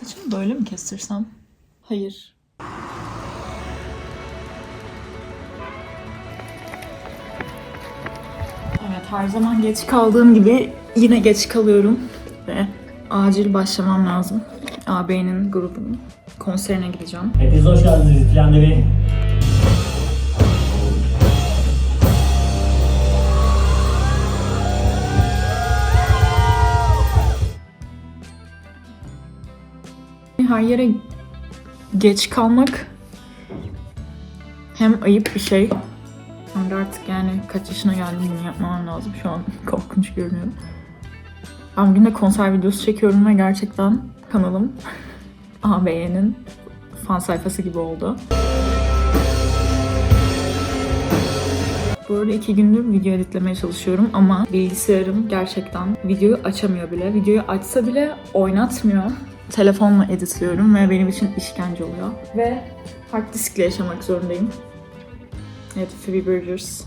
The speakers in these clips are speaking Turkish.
Saçımı böyle mi kestirsem? Hayır. Evet her zaman geç kaldığım gibi yine geç kalıyorum ve acil başlamam lazım. AB'nin grubunun konserine gideceğim. Hepiniz hoş geldiniz İkilem Bey. Her yere geç kalmak hem ayıp bir şey hem artık yani kaç yaşına geldim bunu yapmam lazım. Şu an korkunç görünüyorum. Ben bugün de konser videosu çekiyorum ve gerçekten kanalım AB'nin fan sayfası gibi oldu. Bu arada iki gündür video editlemeye çalışıyorum ama bilgisayarım gerçekten videoyu açamıyor bile. Videoyu açsa bile oynatmıyor. Telefonla editliyorum ve benim için işkence oluyor. Ve hard diskle yaşamak zorundayım. Evet, Phoebe Bridgers.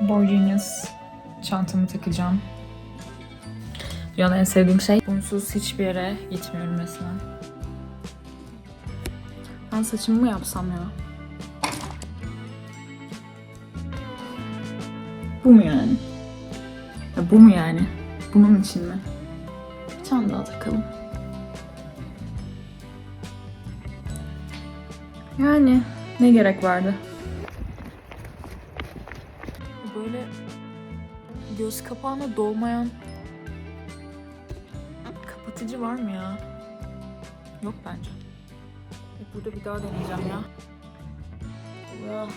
Borginius. Çantamı takacağım. Dünyanın en sevdiğim şey. Bunsuz hiçbir yere gitmiyorum mesela. Ben saçımı mı yapsam ya? Bu mu yani? Ya bu mu yani? Bunun için mi? Tane daha takalım. Yani ne gerek vardı? Böyle göz kapağına dolmayan kapatıcı var mı ya? Yok bence. E, Burada bir daha deneyeceğim ya. Ah.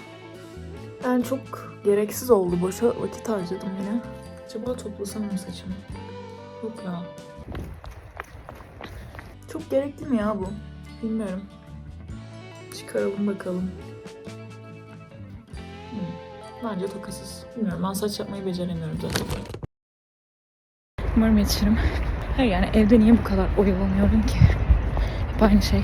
Ben çok gereksiz oldu. Boşa vakit harcadım yine. Acaba toplasam mı saçımı? Yok ya. Çok gerekli mi ya bu? Bilmiyorum. Çıkaralım bakalım. Hmm. Bence tokasız. Bilmiyorum ben saç yapmayı beceremiyorum zaten. Umarım yetişirim. Hayır yani evde niye bu kadar oyalanıyorum ki? Hep aynı şey.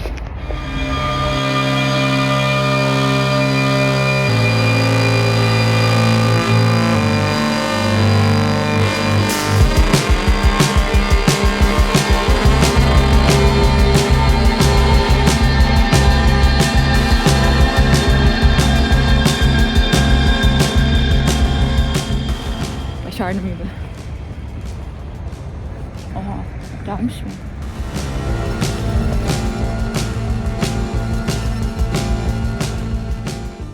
Aha gelmiş mi?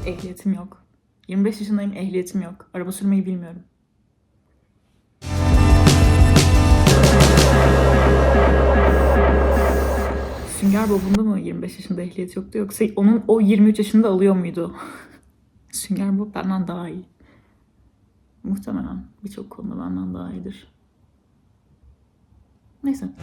Ehliyetim yok. 25 yaşındayım ehliyetim yok. Araba sürmeyi bilmiyorum. Sünger Bob'un da mı 25 yaşında ehliyet yoktu yoksa onun o 23 yaşında alıyor muydu? Sünger Bob benden daha iyi. Muhtemelen birçok konuda benden daha iyidir. 那什么。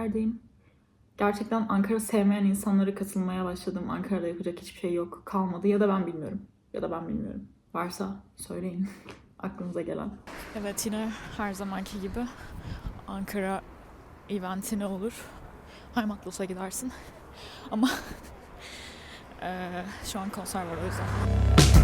Yerlerdeyim. Gerçekten Ankara sevmeyen insanlara katılmaya başladım. Ankara'da yapacak hiçbir şey yok. Kalmadı ya da ben bilmiyorum. Ya da ben bilmiyorum. Varsa söyleyin aklınıza gelen. Evet yine her zamanki gibi Ankara eventine olur. Heimatlos'a gidersin. Ama eee, şu an konser var o yüzden.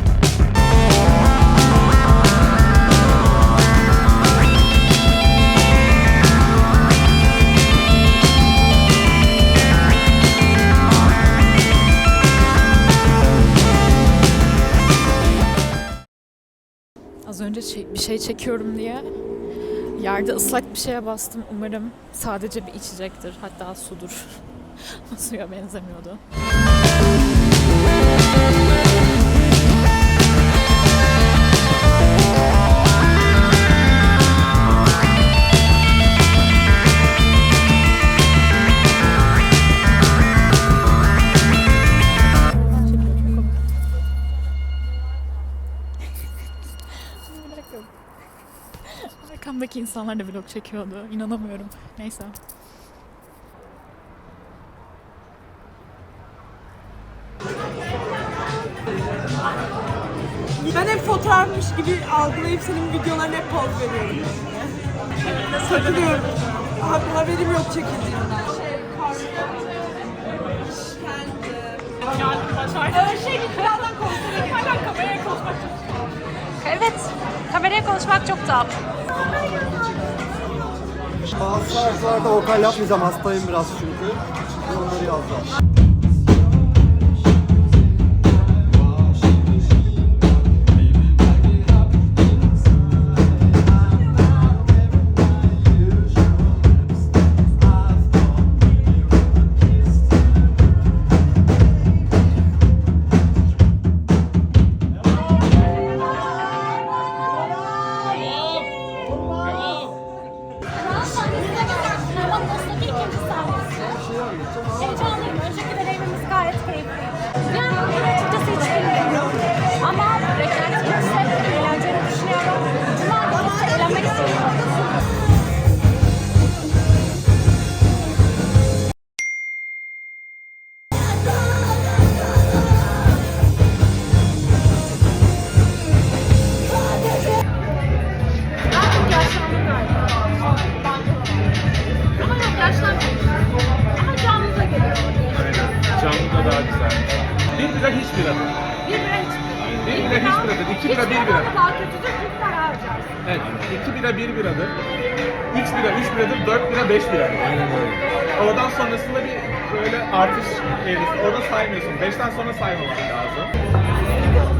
Bir şey çekiyorum diye yerde ıslak bir şeye bastım. Umarım sadece bir içecektir. Hatta sudur. Suya benzemiyordu. İnsanlar da vlog çekiyordu. İnanamıyorum. Neyse. Ben hep fotoğrafmış gibi algılayıp senin videolarına hep poz veriyorum. Takılıyorum. Ha, haberim yok çekildiğinden. Evet, konuşmak çok tatlı. Bazı şarkılarda vokal yapmayacağım hastayım biraz çünkü. Onları yazacağım. Heyecanlıyım. Önceki deneyimimiz gayet keyifli. Canlı da daha güzel. Bir bira hiç bira. Bir bira hiç Bir bira hiç biradır. İki bira bir bira. Daha kötüdür, bir para harcarsın. Evet. İki bira bir biradır. Üç bira üç biradır. Dört bira beş bira. Aynen öyle. Oradan sonrasında bir böyle artış eğrisi. Orada saymıyorsun. Beşten sonra saymamak lazım.